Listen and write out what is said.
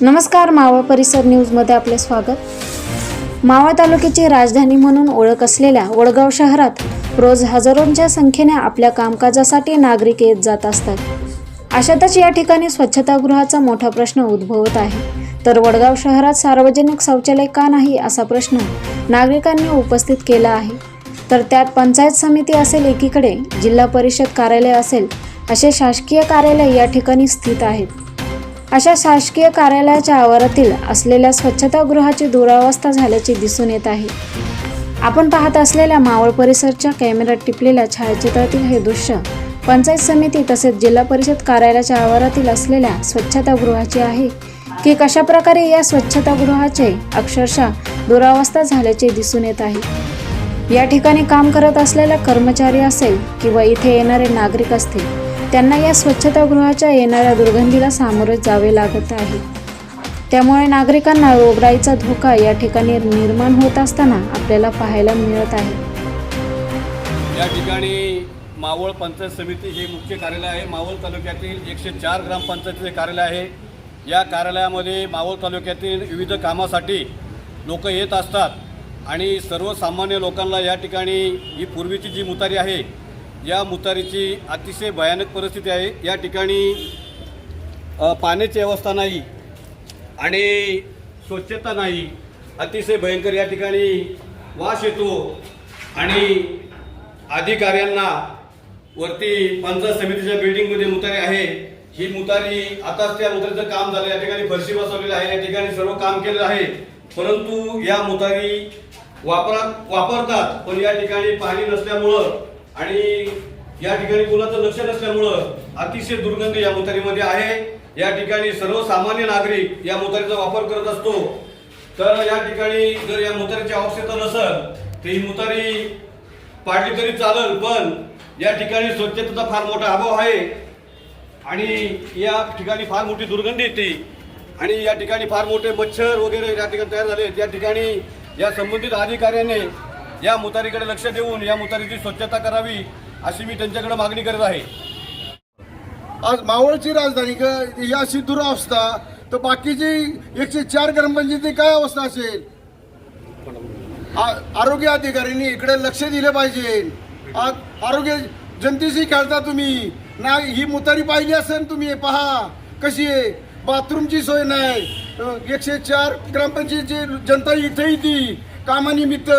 नमस्कार मावळ परिसर न्यूजमध्ये आपले स्वागत. मावळ तालुक्याची राजधानी म्हणून ओळख असलेल्या वडगाव शहरात रोज हजारोंच्या संख्येने आपल्या कामकाजासाठी नागरिक येत जात असतात. अशातच या ठिकाणी स्वच्छतागृहाचा मोठा प्रश्न उद्भवत आहे. तर वडगाव शहरात सार्वजनिक शौचालय का नाही असा प्रश्न नागरिकांनी उपस्थित केला आहे. तर त्यात पंचायत समिती असेल एकीकडे जिल्हा परिषद कार्यालय असेल असे शासकीय कार्यालय या ठिकाणी स्थित आहेत. अशा शासकीय कार्यालयाच्या आवारातील असलेल्या स्वच्छतागृहाची दुरावस्था झाल्याचे दिसून येत आहे. आपण पाहत असलेल्या मावळ परिसरच्या कॅमेऱ्यात टिपलेल्या छायाचित्रातील हे दृश्य पंचायत समिती तसेच जिल्हा परिषद कार्यालयाच्या आवारातील असलेल्या स्वच्छतागृहाचे आहे. की कशा प्रकारे या स्वच्छतागृहाचे अक्षरशः दुरावस्था झाल्याचे दिसून येत आहे. या ठिकाणी काम करत असलेला कर्मचारी असेल किंवा इथे येणारे नागरिक असतील त्यांना या स्वच्छतागृहाच्या येणाऱ्या दुर्गंधीला सामोरे जावे लागत आहे. त्यामुळे नागरिकांना रोगराईचा धोका या ठिकाणी निर्माण होत असताना आपल्याला पाहायला मिळत आहे. या ठिकाणी मावळ पंचायत समिती हे मुख्य कार्यालय आहे. मावळ तालुक्यातील एकशे चार ग्रामपंचायतीचे कार्यालय आहे. या कार्यालयामध्ये मावळ तालुक्यातील विविध कामासाठी लोक येत असतात आणि सर्वसामान्य लोकांना या ठिकाणी ही पूर्वीची जी मुतारी आहे या मुतारीची अतिशय भयानक परिस्थिती आहे. या ठिकाणी पाण्याची व्यवस्था नाही आणि स्वच्छता नाही. अतिशय भयंकर या ठिकाणी वास येतो आणि अधिकाऱ्यांना वरती पंचायत समितीच्या बिल्डिंगमध्ये मुतारी आहे. ही मुतारी आताच त्या मुतारीचं काम झालं. या ठिकाणी फरशी बसवलेली आहे. या ठिकाणी सर्व काम केलेलं आहे. परंतु या मुतारी वापरात वापरतात पण या ठिकाणी पाणी नसल्यामुळं आणि या ठिकाणी कुणाचं लक्ष नसल्यामुळं अतिशय दुर्गंधी या मुतारीमध्ये आहे. या ठिकाणी सर्वसामान्य नागरिक या मुतारीचा वापर करत असतो. तर या ठिकाणी जर या मोतारीची आवश्यकता नसेल तर ही मोतारी पाडली तरी चालेल पण या ठिकाणी स्वच्छतेचा फार मोठा अभाव आहे. आणि या ठिकाणी फार मोठी दुर्गंधी येते. आणि या ठिकाणी फार मोठे मच्छर वगैरे या ठिकाणी तयार झाले या ठिकाणी या संबंधित अधिकाऱ्याने या मुतारीकडे लक्ष देऊन या मुतारीची स्वच्छता करावी अशी मी त्यांच्याकडे मागणी करत आहे. आज मावळची राजधानी ग ही अशी दुरावस्था तर बाकीची एकशे चार ग्रामपंचायती काय अवस्था असेल? आरोग्य अधिकाऱ्यांनी इकडे लक्ष दिले पाहिजे. आरोग्य जनतेशी खेळता तुम्ही. नाही ही मुतारी पाहिली असेल तुम्ही पहा कशी आहे? बाथरूमची सोय नाही. एकशे चार ग्रामपंचायतीची जनता इथे येते कामानिमित्त.